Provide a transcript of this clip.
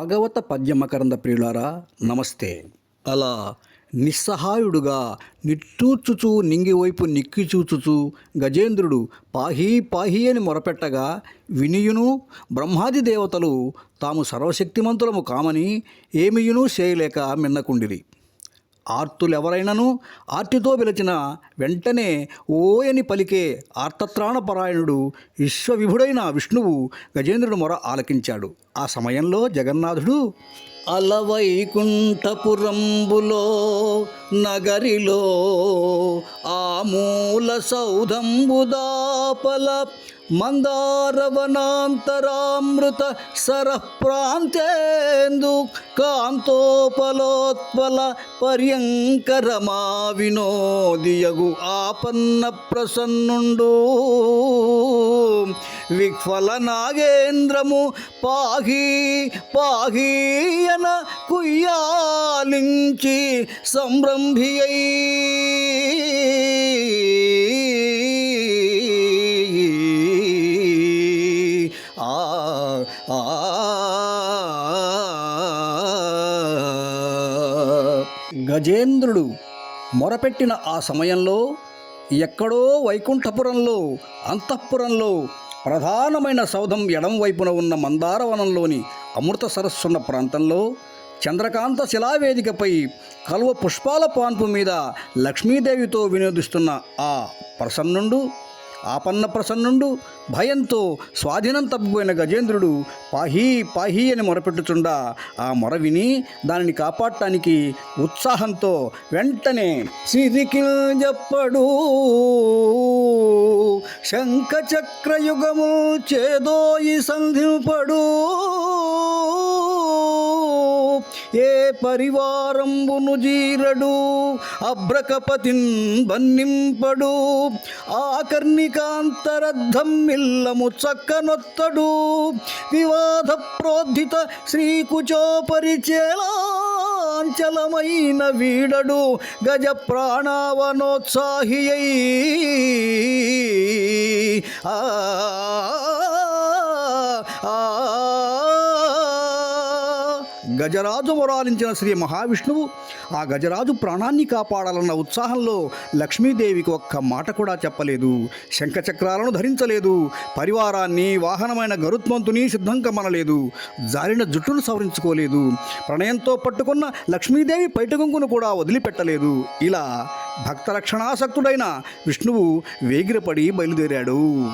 భాగవత పద్యమకరంద ప్రియులారా నమస్తే. అలా నిస్సహాయుడుగా నిట్టూర్చుచూ నింగివైపు నిక్కి చూచుచూ గజేంద్రుడు పాహీ పాహీ అని మొరపెట్టగా వినియును బ్రహ్మాది దేవతలు తాము సర్వశక్తిమంతులము కామని ఏమియును చేయలేక మిన్నకుండిరి. ఆర్తులెవరైనను? ఆర్తితో పిలిచిన వెంటనే ఓయని పలికే ఆర్తత్రాణపరాయణుడు విశ్వవిభుడైన విష్ణువు గజేంద్రుడు మొర ఆలకించాడు. ఆ సమయంలో జగన్నాథుడు అలవైకుంఠపురంబులో నగరిలో ఆ మూల సౌధంబుదాపల మందారవనాంతరామృత సరఃప్రాంతేందు కాంతోపలోత్పల పర్యంకరమా వినోదియగు ఆపన్న ప్రసన్నుండు. విఫల నాగేంద్రము పాహి పాహీయన కుయ్యాలించి సంరంభియై గజేంద్రుడు మొరపెట్టిన ఆ సమయంలో ఎక్కడో వైకుంఠపురంలో అంతఃపురంలో ప్రధానమైన సౌధం ఎడం వైపున ఉన్న మందారవనంలోని అమృత సరస్సున్న ప్రాంతంలో చంద్రకాంత శిలావేదికపై కల్వ పుష్పాల పాన్పు మీద లక్ష్మీదేవితో వినోదిస్తున్న ఆ ప్రసన్నుండు ఆపన్న ప్రసన్నుండు భయంతో స్వాధీనం తప్పిపోయిన గజేంద్రుడు పాహీ పాహీ అని మొరపెట్టుచుండా. ఆ మొర విని దానిని కాపాడటానికి ఉత్సాహంతో వెంటనే సిరికిల్ చెప్పడు శంఖచక్రయుగము చేదోయి సంధింపడు పరివారంబును జీరడు అభ్రకపతిన్ బన్నింపడు. ఆకర్ణికాంతరద్ధం మిల్లము చక్కనొత్తడు. వివాద ప్రోద్ధిత శ్రీకుచోపరిచేలాంచలమైన వీడడు. గజ ప్రాణావనోత్సాహి ఆ గజరాజు వరాలించిన శ్రీ మహావిష్ణువు ఆ గజరాజు ప్రాణాన్ని కాపాడాలన్న ఉత్సాహంలో లక్ష్మీదేవికి ఒక్క మాట కూడా చెప్పలేదు. శంఖచక్రాలను ధరించలేదు. పరివారాన్ని వాహనమైన గరుత్మంతుని సిద్ధం కమ్మనలేదు జారిన జుట్టును సవరించుకోలేదు. ప్రణయంతో పట్టుకున్న లక్ష్మీదేవి పైటగుంకును కూడా వదిలిపెట్టలేదు. ఇలా భక్త రక్షణాసక్తుడైన విష్ణువు వేగిరపడి బయలుదేరాడు.